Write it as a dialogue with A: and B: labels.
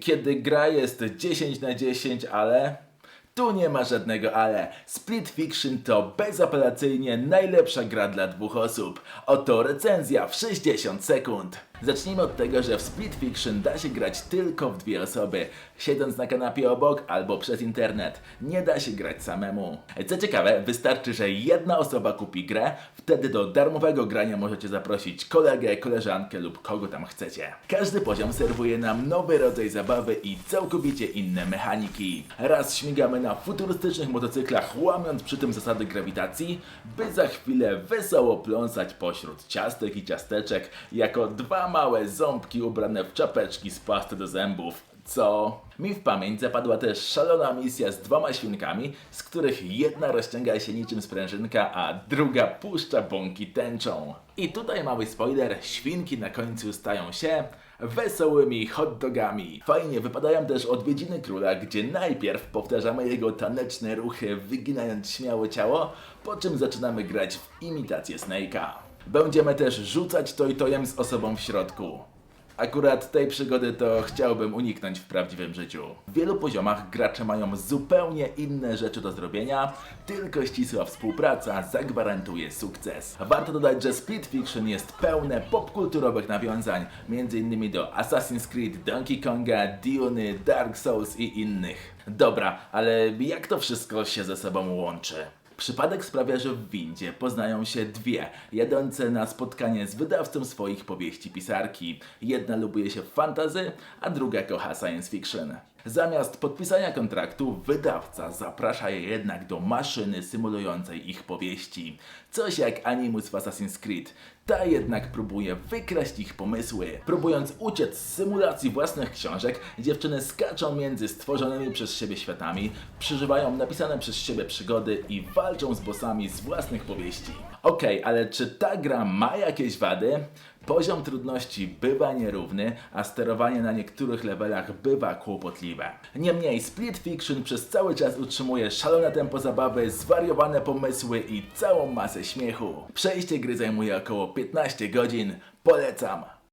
A: kiedy gra jest 10 na 10, ale tu nie ma żadnego ale. Split Fiction to bezapelacyjnie najlepsza gra dla dwóch osób. Oto recenzja w 60 sekund. Zacznijmy od tego, że w Split Fiction da się grać tylko w dwie osoby, siedząc na kanapie obok albo przez internet. Nie da się grać samemu. Co ciekawe, wystarczy, że jedna osoba kupi grę, wtedy do darmowego grania możecie zaprosić kolegę, koleżankę lub kogo tam chcecie. Każdy poziom serwuje nam nowy rodzaj zabawy i całkowicie inne mechaniki. Raz śmigamy na futurystycznych motocyklach, łamiąc przy tym zasady grawitacji, by za chwilę wesoło pląsać pośród ciastek i ciasteczek jako dwa małe ząbki ubrane w czapeczki z pasty do zębów. Co? Mi w pamięć zapadła też szalona misja z dwoma świnkami, z których jedna rozciąga się niczym sprężynka, a druga puszcza bąki tęczą. I tutaj mały spoiler, świnki na końcu stają się wesołymi hot dogami. Fajnie wypadają też odwiedziny króla, gdzie najpierw powtarzamy jego taneczne ruchy, wyginając śmiało ciało, po czym zaczynamy grać w imitację Snake'a. Będziemy też rzucać toj-tojem z osobą w środku. Akurat tej przygody to chciałbym uniknąć w prawdziwym życiu. W wielu poziomach gracze mają zupełnie inne rzeczy do zrobienia, tylko ścisła współpraca zagwarantuje sukces. Warto dodać, że Split Fiction jest pełne popkulturowych nawiązań, m.in. do Assassin's Creed, Donkey Konga, Dune, Dark Souls i innych. Dobra, ale jak to wszystko się ze sobą łączy? Przypadek sprawia, że w windzie poznają się dwie, jadące na spotkanie z wydawcą swoich powieści pisarki. Jedna lubuje się w fantazy, a druga kocha science fiction. Zamiast podpisania kontraktu, wydawca zaprasza je jednak do maszyny symulującej ich powieści. Coś jak Animus w Assassin's Creed. Ta jednak próbuje wykraść ich pomysły. Próbując uciec z symulacji własnych książek, dziewczyny skaczą między stworzonymi przez siebie światami, przeżywają napisane przez siebie przygody i walczą z bossami z własnych powieści. Okej, ale czy ta gra ma jakieś wady? Poziom trudności bywa nierówny, a sterowanie na niektórych levelach bywa kłopotliwe. Niemniej Split Fiction przez cały czas utrzymuje szalone tempo zabawy, zwariowane pomysły i całą masę śmiechu. Przejście gry zajmuje około 15 godzin. Polecam!